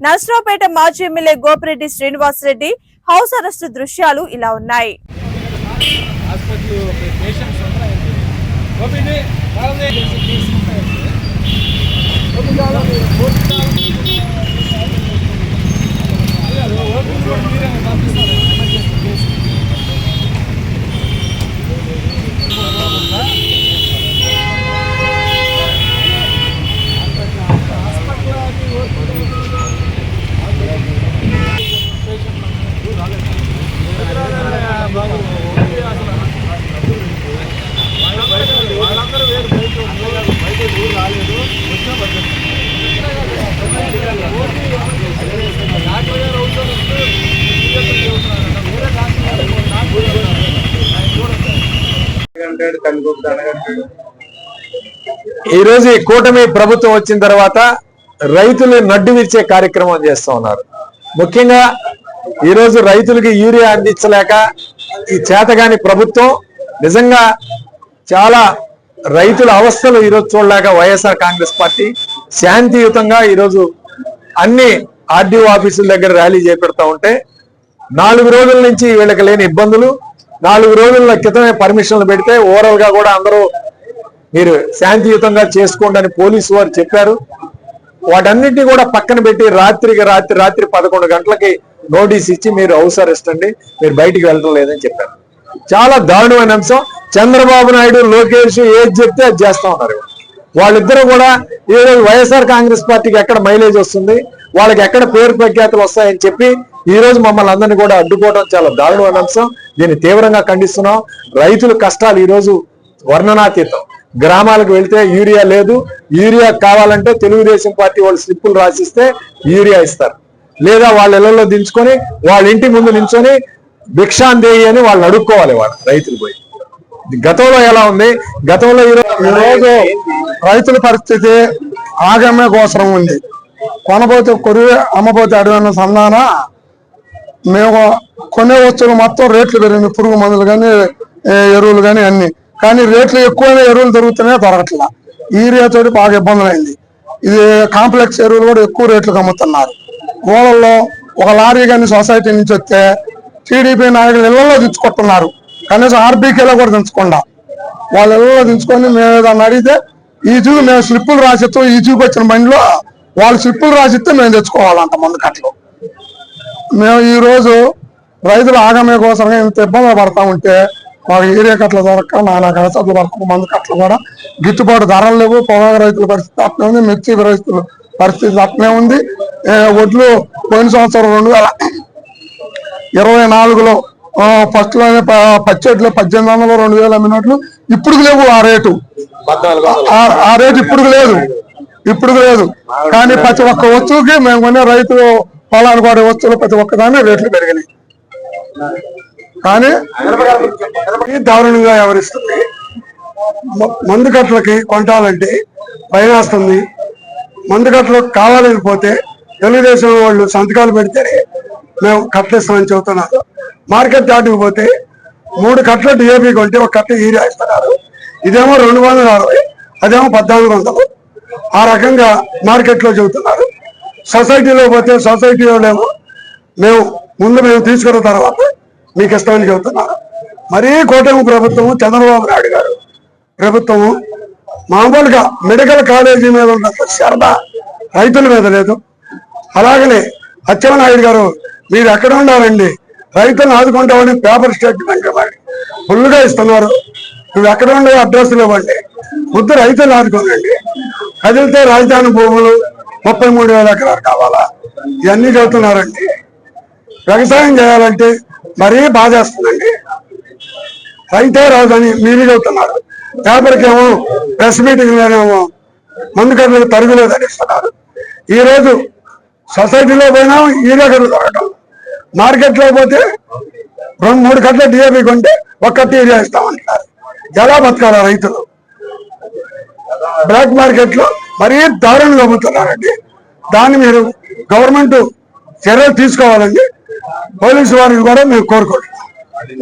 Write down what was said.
నర్సరావుపేట మాజీ MLA Gopireddy Srinivas Reddy house arrest దృశ్యాలు ఇలా ఉన్నాయి. హాస్పిటల్ ఈ రోజు ఈ కూటమి ప్రభుత్వం వచ్చిన తర్వాత రైతులు నడ్డు విరిచే కార్యక్రమం చేస్తూ ఉన్నారు. ముఖ్యంగా ఈ రోజు రైతులకి యూరియా అందించలేక ఈ చేతగాని ప్రభుత్వం నిజంగా చాలా రైతుల అవస్థలు ఈరోజు చూడలేక వైఎస్ఆర్ కాంగ్రెస్ పార్టీ శాంతియుతంగా ఈరోజు అన్ని ఆర్డీఓ ఆఫీసుల దగ్గర ర్యాలీ చేపెడతా ఉంటే నాలుగు రోజుల నుంచి వీళ్ళకి లేని ఇబ్బందులు నాలుగు రోజుల క్రితమే పర్మిషన్లు పెడితే ఓవరాల్గా కూడా అందరూ మీరు శాంతియుతంగా చేసుకోండి అని పోలీసు వారు చెప్పారు. వాటన్నిటిని కూడా పక్కన పెట్టి రాత్రికి రాత్రి రాత్రి పదకొండు గంటలకి నోటీస్ ఇచ్చి మీరు హౌస్ అరెస్ట్ అండి. మీరు బయటికి వెళ్ళడం లేదని చెప్పారు. చాలా దారుణమైన అంశం. చంద్రబాబు నాయుడు లోకేష్ ఏది చెప్తే అది చేస్తా ఉన్నారు. వాళ్ళిద్దరూ కూడా ఈ రోజు వైఎస్ఆర్ కాంగ్రెస్ పార్టీకి ఎక్కడ మైలేజ్ వస్తుంది? వాళ్ళకి ఎక్కడ పేరు ప్రఖ్యాతులు వస్తాయని చెప్పి ఈ రోజు మమ్మల్ని అందరినీ కూడా అడ్డుకోవడం చాలా దారుణమైన అంశం. దీన్ని తీవ్రంగా ఖండిస్తున్నాం. రైతుల కష్టాలు ఈరోజు వర్ణనాతీతం. గ్రామాలకు వెళ్తే యూరియా లేదు. యూరియా కావాలంటే తెలుగుదేశం పార్టీ వాళ్ళు స్లిప్పులు రాసిస్తే యూరియా ఇస్తారు. లేదా వాళ్ళ ఇళ్ళలో దించుకొని వాళ్ళ ఇంటి ముందు నించొని భిక్షాందేయి అని వాళ్ళు అడుక్కోవాలి వాళ్ళు రైతులు పోయి. గతంలో ఎలా ఉంది? గతంలో ఈ రోజు రైతుల పరిస్థితి ఆగమే కోసరం ఉంది. కొనబోతే కొరివే అమ్మబోతే అడవన్న సంధాన మేము కొనే వస్తువులు మొత్తం రేట్లు పెరిగినాయి పురుగు మందులు కానీ ఎరువులు కానీ అన్ని. కానీ రేట్లు ఎక్కువైన ఎరువులు దొరుకుతున్నాయి దొరకట్లా. ఈ తోటి బాగా ఇబ్బందులైంది. ఇది కాంప్లెక్స్ ఎరువులు కూడా ఎక్కువ రేట్లకు అమ్ముతున్నారు గోడల్లో ఒక లారీ కానీ సొసైటీ నుంచి వస్తే టీడీపీ నాయకులు ఇళ్ళలో దించుకుంటున్నారు. కనీసం ఆర్బీకేలో కూడా దించకుండా. వాళ్ళ ఇళ్ళలో దించుకొని మేము ఏదన్నా అడిగితే ఈ జూ మేము స్లిప్పులు రాసిస్తాం ఈ జూకి వచ్చిన బండిలో వాళ్ళు స్లిప్పులు రాసిస్తే మేము తెచ్చుకోవాలంట మందు కట్లు మేము ఈ రోజు రైతుల ఆగమే కోసం ఇంత ఇబ్బందులు పడతా ఉంటే మాకు ఏరియా కట్టలు దొరక్క నానా కలసత్లు పడక మందు కట్టలు కూడా గిట్టుబాటు ధరలు లేవు పొగాకు రైతుల పరిస్థితి అట్లే ఉంది మిర్చి రైతుల పరిస్థితి అట్లే ఉంది. ఏ, వడ్లు పోయిన సంవత్సరం రెండు వేల ఇరవై నాలుగులో ఫస్ట్లోనే ప- పచ్చెట్లు పద్దెనిమిది వందలు రెండు వేల అమ్మినట్లు ఇప్పుడు లేవు ఆ రేటు. ఆ- రేటు ఇప్పుడు లేదు. ఇప్పుడు లేదు. కానీ ప్రతి ఒక్క వస్తువుకి మేము కొనే రైతు పొలానికి వాడే వస్తువులు ప్రతి ఒక్కదాని రేట్లు పెరిగినాయి. కానీ దారుణంగా వ్యవహరిస్తుంది. మందు కట్టలకి కొంటాలంటే భయం వస్తుంది మందు కట్టలు కావాలని పోతే తెలుగుదేశం వాళ్ళు సంతకాలు పెడితే మేము కట్టలిస్తామని చెబుతున్నారు. మార్కెట్ దాటికి పోతే మూడు కట్టలు డిఏపీ కొంటే ఒక కట్ట ఈరియా ఇస్తున్నారు ఇదేమో రెండు వందల అరవై అదేమో పద్నాలుగు వందలు. ఆ రకంగా మార్కెట్లో చెబుతున్నారు. సొసైటీలో పోతే సొసైటీలో లేము మేము ముందు మేము తీసుకున్న తర్వాత మీకు ఇష్టమని చెబుతున్నారు మరీ కూటమి ప్రభుత్వము చంద్రబాబు నాయుడు గారు ప్రభుత్వము మామూలుగా మెడికల్ కాలేజీ మీద ఉన్న శ్రద్ధ రైతుల మీద లేదు. అలాగనే అచ్చెన్నాయుడు గారు మీరు ఎక్కడ ఉండాలండి రైతులను ఆదుకుంటామని పేపర్ స్టేట్మెంట్ ఇవ్వండి. ఫుల్గా ఇస్తున్నారు. నువ్వు ఎక్కడ ఉండే అడ్రస్లు ఇవ్వండి. ముద్దు రైతులు ఆదుకోనండి. కదిలితే రాజధాని భూములు ముప్పై మూడు వేల ఎకరాలు కావాలా? ఇవన్నీ చెబుతున్నారండి. వ్యవసాయం చేయాలంటే మరీ బాధేస్తుందండి రైతే రాదని మీరు చెబుతున్నారు. పేపర్కేమో ప్రెస్ మీటింగ్లోనేమో ముందు మందు కట్టలకు తరుగులో ధరిస్తున్నారు ఈ రోజు సొసైటీలో పోయినా ఈ దగ్గర దొరకటం మార్కెట్లో పోతే రెండు మూడు కట్ల డిఏపీ కొంటే ఒక్కటి కట్ట ఇస్తామంటున్నారు. ఎలా బతకాల రైతులు? బ్లాక్ మార్కెట్లో మరీ దారుణంగా అమ్ముతున్నారండి దాన్ని మీరు గవర్నమెంట్ చర్యలు తీసుకోవాలండి. పోలీసు వారిని కూడా మేము కోరుకుంటున్నాం